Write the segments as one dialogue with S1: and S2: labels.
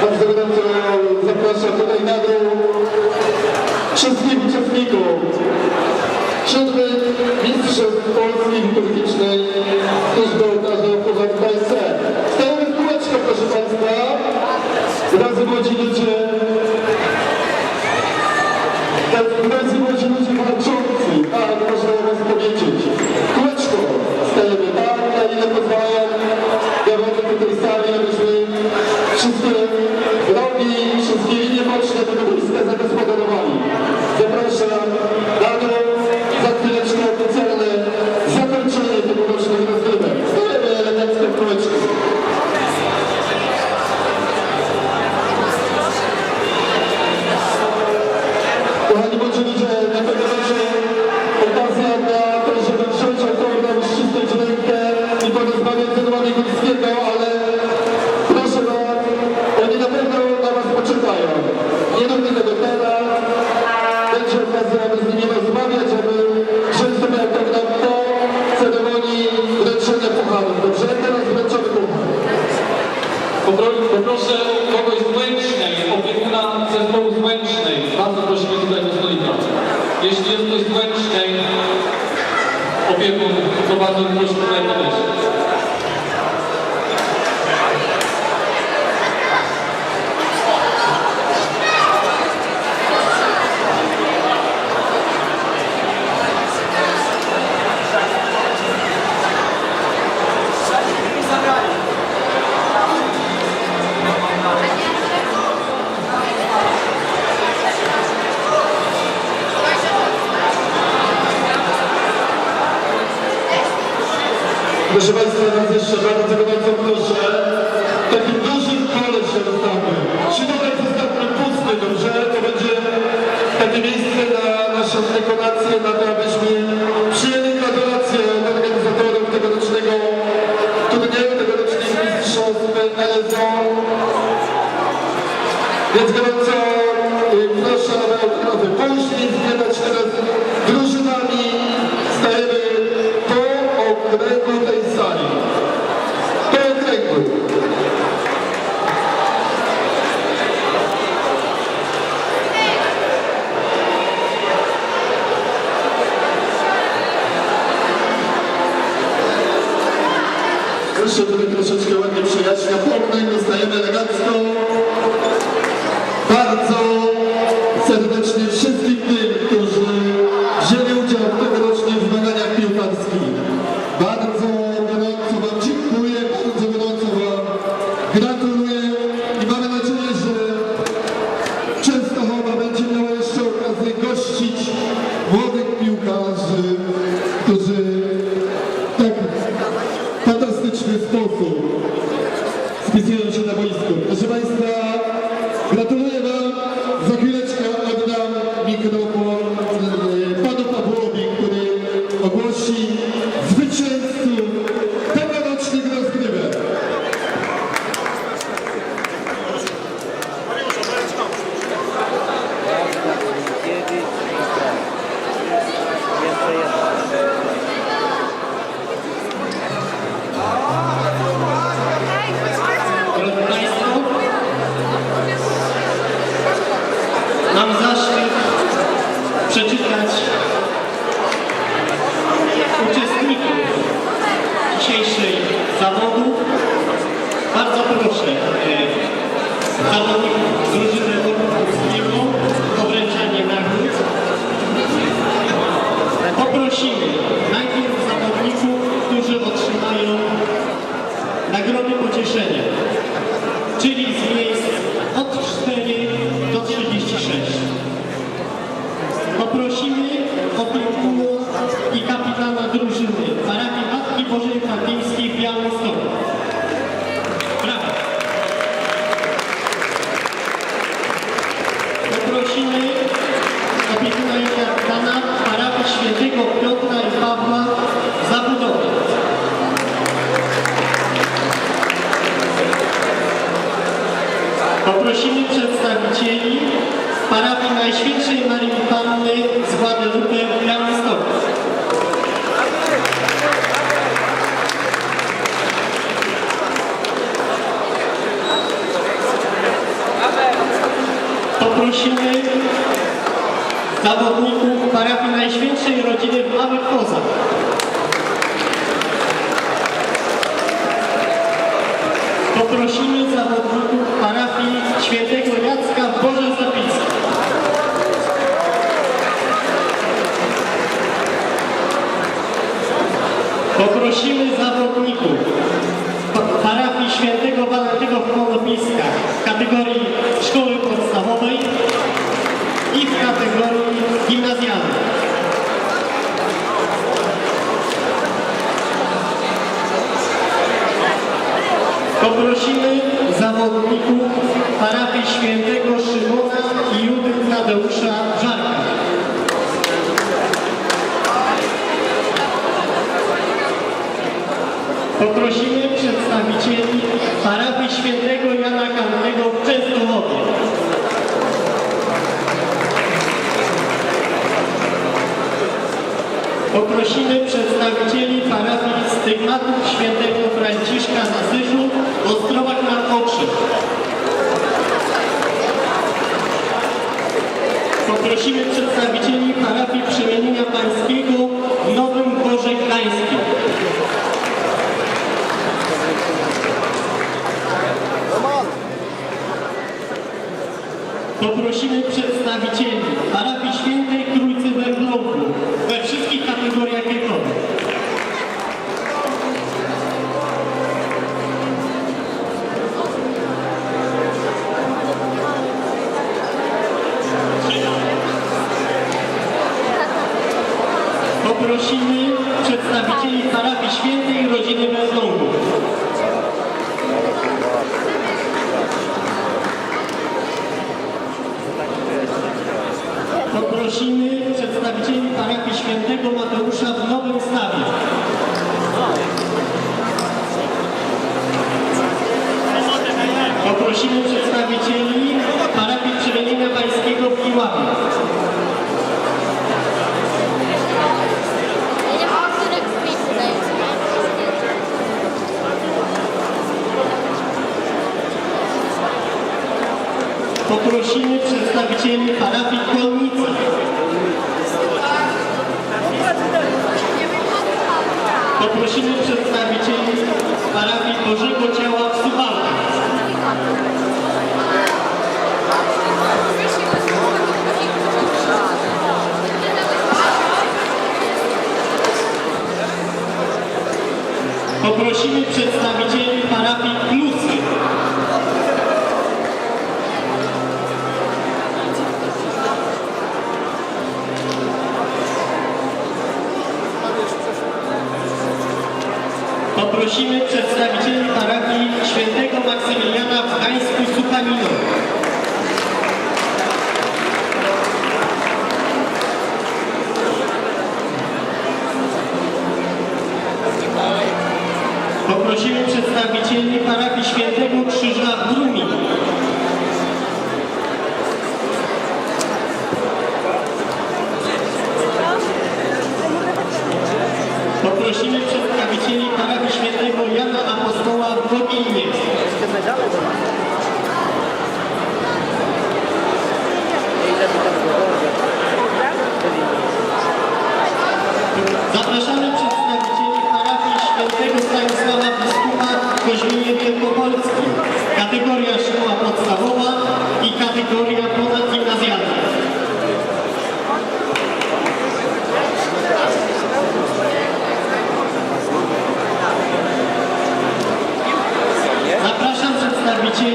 S1: Pan Prezydent zaprasza tutaj na dół wszystkich uczestników. Siódmy Mistrzostw Polski Liturgicznej tuż do ołtarza Pożar w Polsce. Stajemy w kółeczko, proszę Państwa. Razem odzincie Więc gorąco proszę o odprawy później.
S2: Nashville. করতো Poprosimy przedstawicieli parafii stygmatów świętego Franciszka na Syżu o Ostrowach na Oczy. Poprosimy przedstawicieli prosimy przedstawicieli parafii świętej rodziny Bezdągów. Poprosimy przedstawicieli parafii świętego Mateusza w Nowym Stawie. Poprosimy przedstawicieli Marcin Parafik Kolnica. Poprosimy przedstawicieli parafii Bożego Ciała w Suwałkach. Poprosimy przedstawicieli prosimy przedstawicieli parafii świętego Maksymiliana w Gdańsku Suchanino. Poprosimy przedstawicieli parafii świętego Krzyża w Ruminie.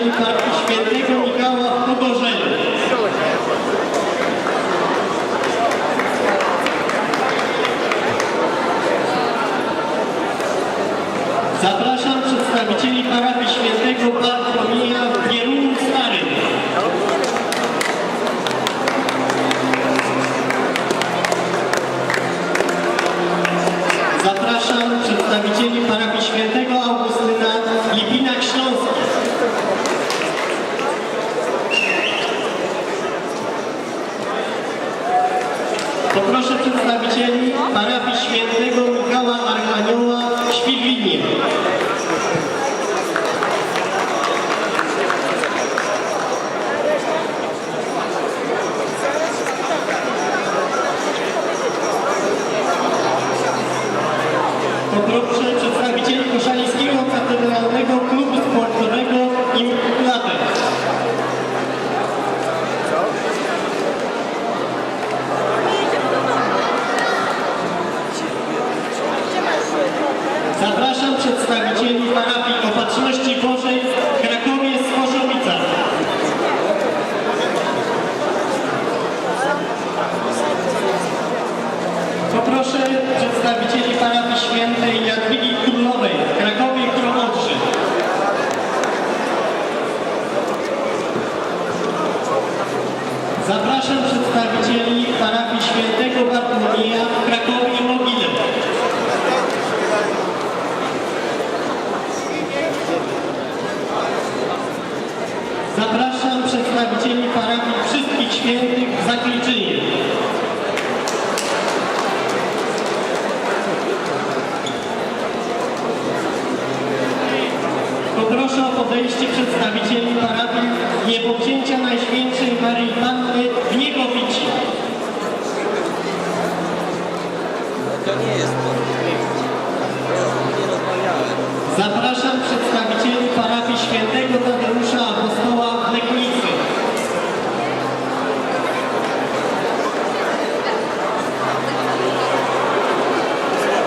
S2: America. proszę przedstawicieli parafii świętej Jadwigi Królowej w Krakowie i Kromodrzy. Zapraszam przedstawicieli parafii świętego Bartłomieja w Krakowie i Mogile. Zapraszam przedstawicieli parafii wszystkich świętych w
S3: Zakliczy nie jest to. Nie rozmawiałem.
S2: Zapraszam przedstawicieli parafii Świętego Tadeusza Apostoła w Legnicy.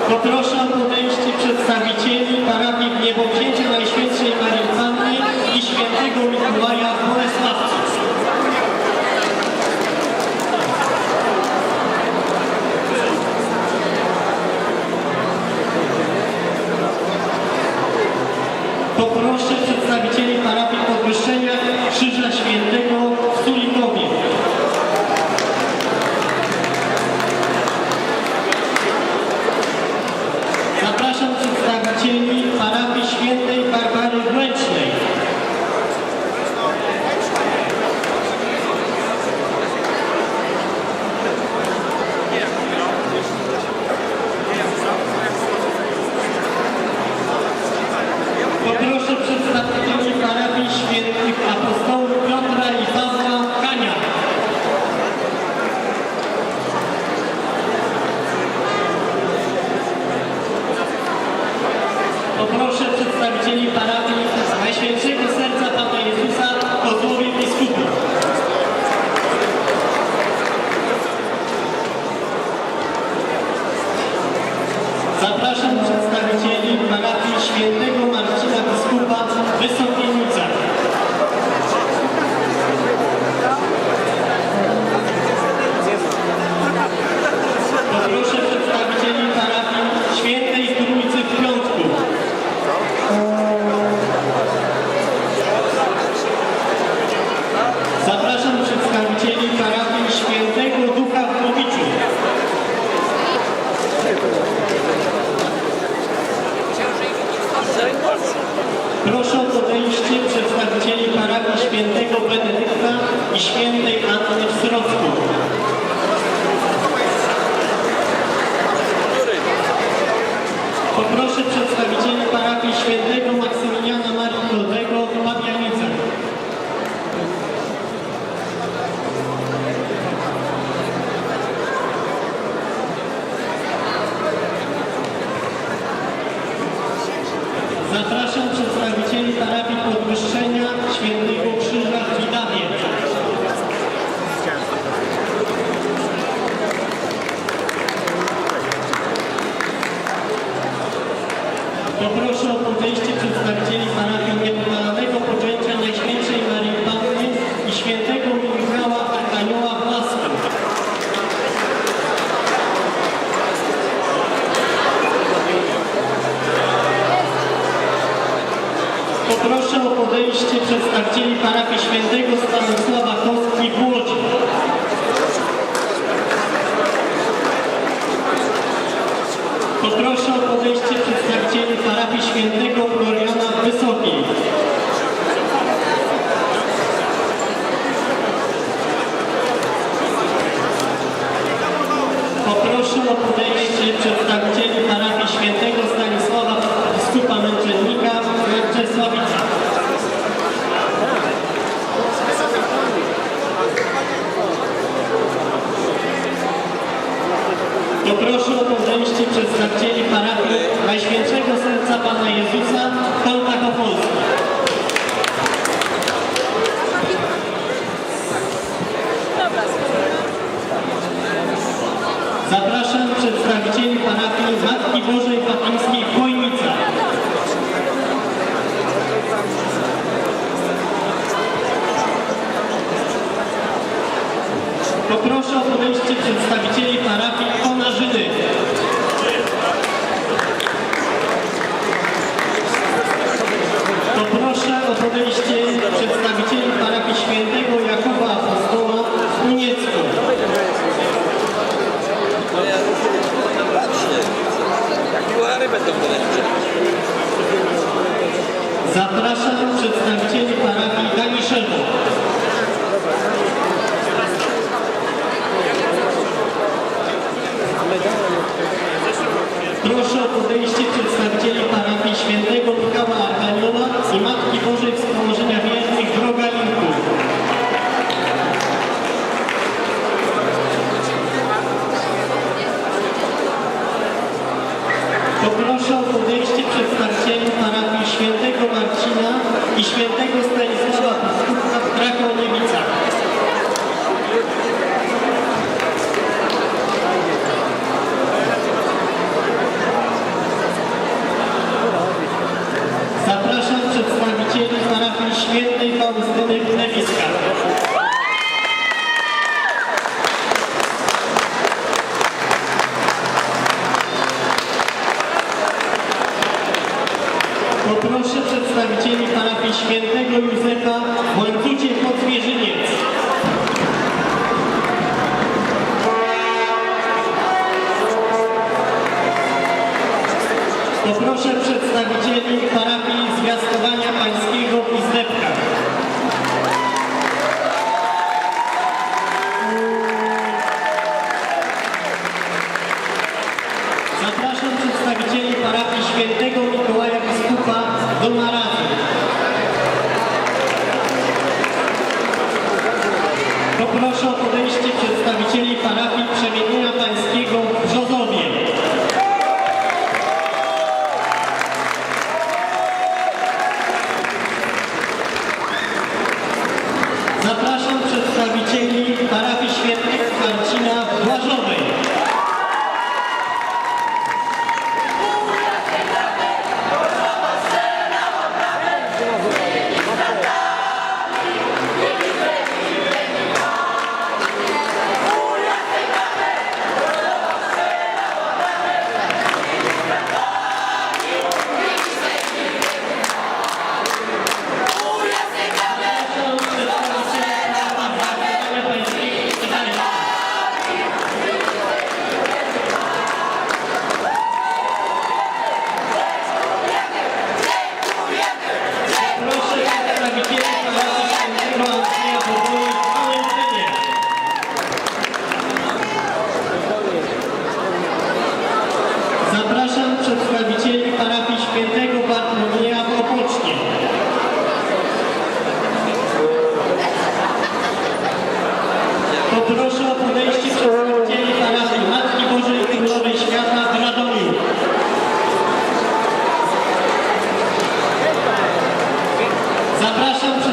S2: Poproszę o podejście przedstawicieli parafii Niebowzięcia Najświętszej Maryi Panny i Świętego Mikołaja w Bolesławcu. Poproszę przedstawicieli parafii Podwyższenia Krzyża Świętego w Sulikowie. Zapraszam przedstawicieli parafii Świętej Barbary Głęcznej. Poproszę przedstawicieli parafii Świętych Apostołów Piotra i Pawła Kania. Poproszę przedstawicieli parafii Najświętszego Serca Pana Jezusa w Kozłowie Biskupów. Zapraszam przedstawicieli parafii Świętego Marcina Biskupa w Wysokienicach. Poproszę przedstawicieli parafii Świętej Trójcy w Piątku. Zapraszam przedstawicieli parafii Świętego Ducha w Głowiczu. Proszę o podejście przedstawicieli parafii Świętego Benedykta i Świętej Anny w Srocku. Poproszę przedstawicieli parafii Świętego Maksymiliana Marii Młodego w Pabianicach. Zapraszam przedstawicieli parafii Podwyższenia Świętego Krzyża w Widawie. Poproszę o podejście przedstawicieli parafii Niepomalonego Poczęcia Najświętszej Marii Panny i Świętego Michała Arkanioła w Lasku. Poproszę o podejście przedstawicieli parafii Świętego Stanisława Kostki w Łodzi. Poproszę o podejście przedstawicieli parafii Świętego Floriana Wysokiej. Poproszę o podejście przedstawicieli Paranaíso Zapraszam przedstawicieli parafii Daniszewów. Proszę o podejście przedstawicieli parafii świętego Michała Archaniola i Matki Bożej Wspomożenia Więźnych Droga Zapraszam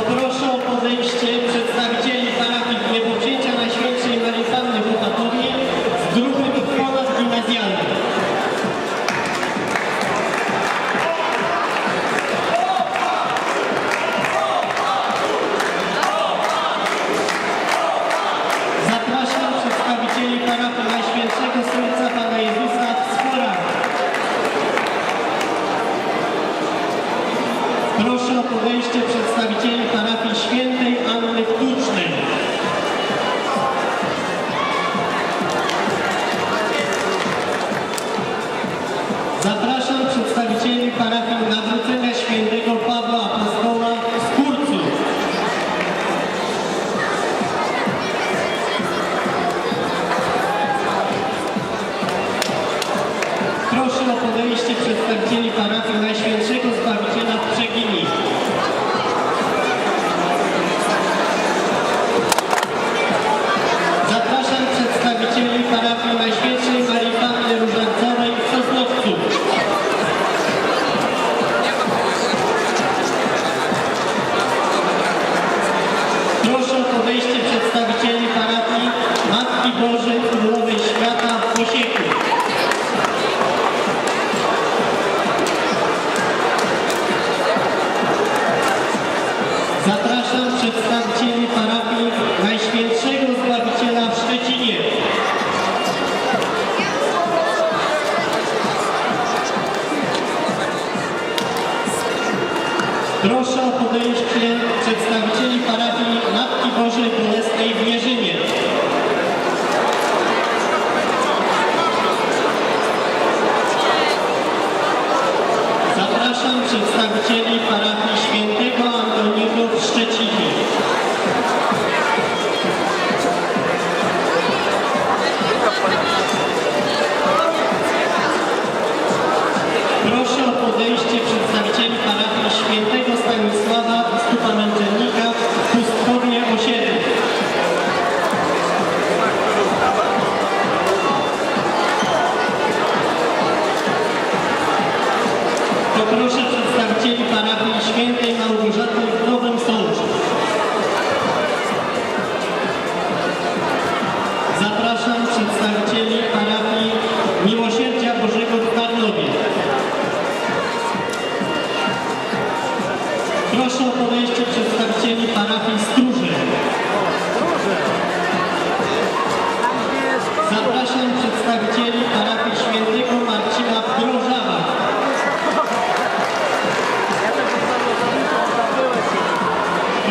S2: proszę o podejście Zapraszam przedstawicieli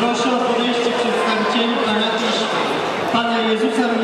S2: Proszę o podejście przedstawicieli Pana Jezusa